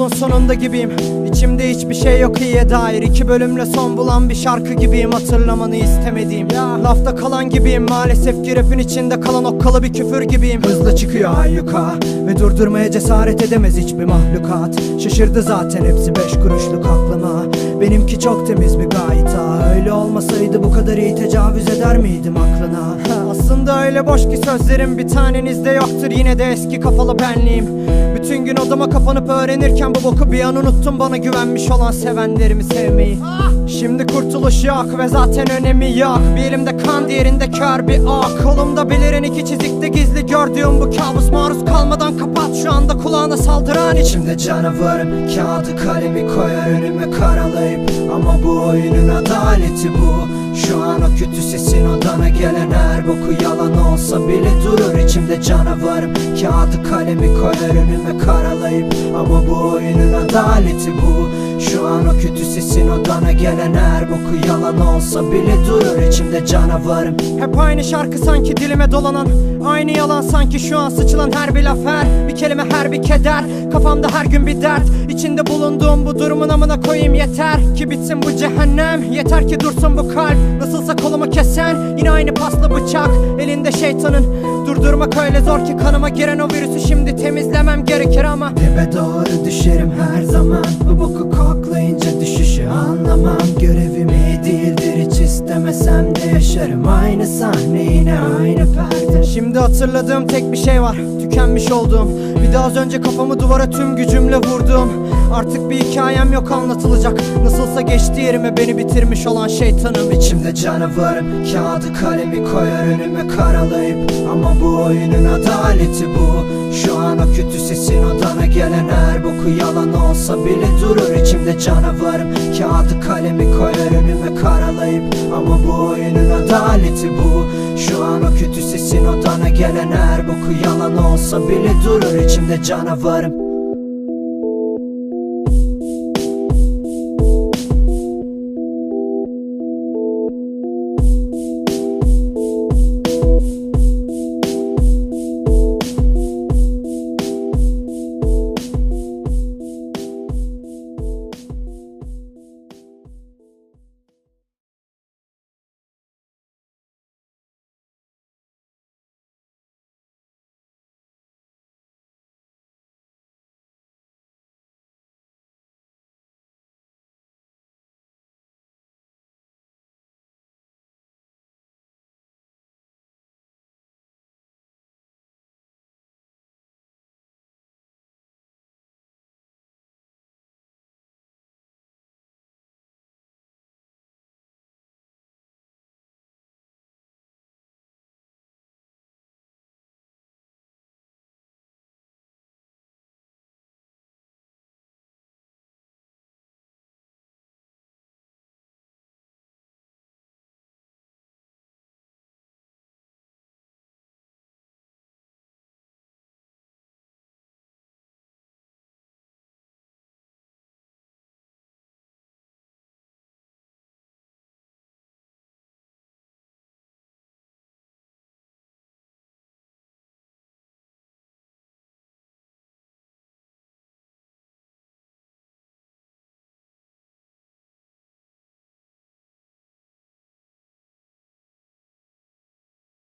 Yolun sonunda gibiyim. İçimde hiçbir şey yok iyiye dair. İki bölümle son bulan bir şarkı gibiyim. Hatırlamanı istemediğim. Lafta kalan gibiyim. Maalesef ki rapin içinde kalan okkalı bir küfür gibiyim. Hızla çıkıyor ayyuka Ve durdurmaya cesaret edemez hiçbir mahlukat. Şaşırdı zaten hepsi beş kuruşluk aklıma. Benimki çok temiz bir gayta. Öyle olmasaydı bu kadar iyi tecavüz eder miydim aklına? Aslında öyle boş ki sözlerim bir tanenizde yoktur. Yine de eski kafalı benliğim bütün gün odama kapanıp öğrenirken bu boku bir an unuttum. Bana güvenmiş olan sevenlerimi sevmeyi. Şimdi kurtuluş yok ve zaten önemi yok. Bir elimde kan diğerinde kör bir ok. Kolumda beliren iki çizikte gizli gördüğüm bu kabus. Maruz kalmadan kapat şu anda kulağına saldıran içimde canavarım Kağıdı kalemi koyar önüme karalayıp. Ama bu oyunun adaleti bu şu an o kötü sesin odana gelen her boku yalan olsa bile durur içimde canavarım. Kağıdı kalemi koyar önüme karalayıp. Ama bu oyunun adaleti bu Şu an o kötü sesin odana gelen her boku yalan olsa bile durur içimde canavarım. Hep aynı şarkı sanki dilime dolanan Aynı yalan sanki şu an sıçılan her bir laf her Bir kelime her bir keder Kafamda her gün bir dert. İçinde bulunduğum bu durumun amına koyayım yeter. Ki bitsin bu cehennem Yeter ki dursun bu kalp. Nasılsa kolumu kesen Yine aynı paslı bıçak. Elinde şeytanın Durdurmak öyle zor ki kanıma giren o virüsü şimdi temizlemem gerekir ama Dibe doğru düşerim her zaman. Bu boku koklayınca düşüşü anlamam. Görevim iyi değildir hiç istemesem de yaşarım. Aynı sahne yine aynı perde. Şimdi hatırladığım tek bir şey var. Tükenmiş olduğum. Bir de az önce kafamı duvara tüm gücümle vurdum. Artık bir hikayem yok anlatılacak. Nasılsa geçti yerime beni bitirmiş olan şeytanım içimde canavarım Kağıdı kalemi koyar önüme karalayıp. Ama bu oyunun adaleti bu. Şu an o kötü sesin odana gelen her boku yalan olsa bile durur içimde canavarım. Kağıdı kalemi koyar önüme karalayıp. Ama bu oyunun adaleti bu. Şu an o kötü sesin odana gelen her boku yalan olsa bile durur içimde canavarım